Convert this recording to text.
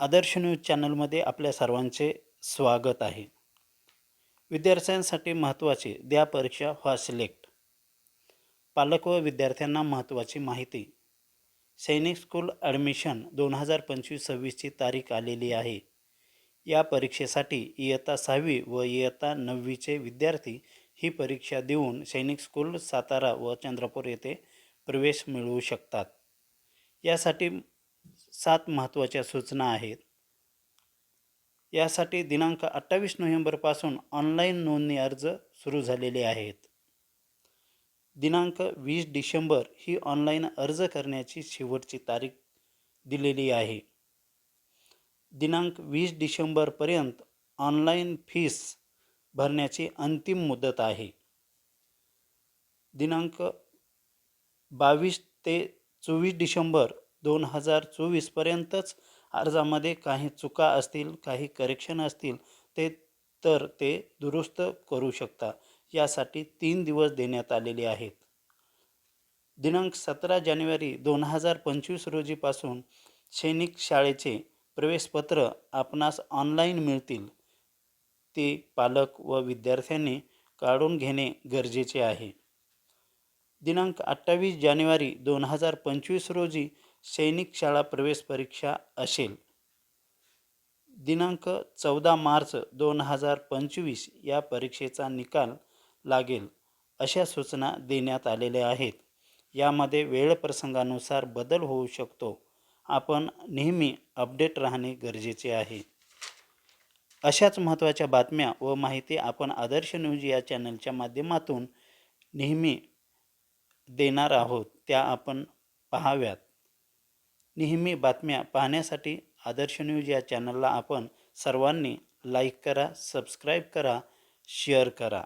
आदर्श news चॅनलमध्ये आपल्या सर्वांचे स्वागत आहे. विद्यार्थ्यांसाठी महत्त्वाचे द्या परीक्षा व्हा सिलेक्ट. पालक व विद्यार्थ्यांना महत्त्वाची माहिती. सैनिक स्कूल ॲडमिशन दोन हजार पंचवीस सव्वीसची तारीख आलेली आहे. या परीक्षेसाठी इयत्ता सहावी व इयत्ता नववीचे विद्यार्थी ही परीक्षा देऊन सैनिक स्कूल सातारा व चंद्रपूर येथे प्रवेश मिळवू शकतात. यासाठी सात महत्त्वाच्या सूचना आहेत. यासाठी दिनांक अठ्ठावीस नोव्हेंबरपासून ऑनलाईन नोंदणी अर्ज सुरू झालेले आहेत. दिनांक वीस डिसेंबर ही ऑनलाईन अर्ज करण्याची शेवटची तारीख दिलेली आहे. दिनांक वीस डिसेंबरपर्यंत ऑनलाईन फीस भरण्याची अंतिम मुदत आहे. दिनांक बावीस ते चोवीस डिसेंबर दोन हजार चोवीसपर्यंतच अर्जामध्ये काही चुका असतील काही करेक्शन असतील ते तर ते दुरुस्त करू शकता. यासाठी तीन दिवस देण्यात आलेले आहेत. दिनांक सतरा जानेवारी दोन हजार पंचवीस रोजीपासून सैनिक शाळेचे प्रवेशपत्र आपणास ऑनलाईन मिळतील ते पालक व विद्यार्थ्यांनी काढून घेणे गरजेचे आहे. दिनांक अठ्ठावीस जानेवारी दोन हजार पंचवीस रोजी सैनिक शाळा प्रवेश परीक्षा असेल. दिनांक चौदा मार्च दोन हजार पंचवीस या परीक्षेचा निकाल लागेल अशा सूचना देण्यात आलेल्या आहेत. यामध्ये वेळप्रसंगानुसार बदल होऊ शकतो. आपण नेहमी अपडेट राहणे गरजेचे आहे. अशाच महत्त्वाच्या बातम्या व माहिती आपण आदर्श न्यूज या चॅनलच्या माध्यमातून नेहमी देणार आहोत त्या आपण पाहाव्यात. नेहमी बातम्या पाहण्यासाठी आदर्श न्यूज या चॅनलला आपण सर्वांनी लाईक करा सबस्क्राईब करा शेअर करा.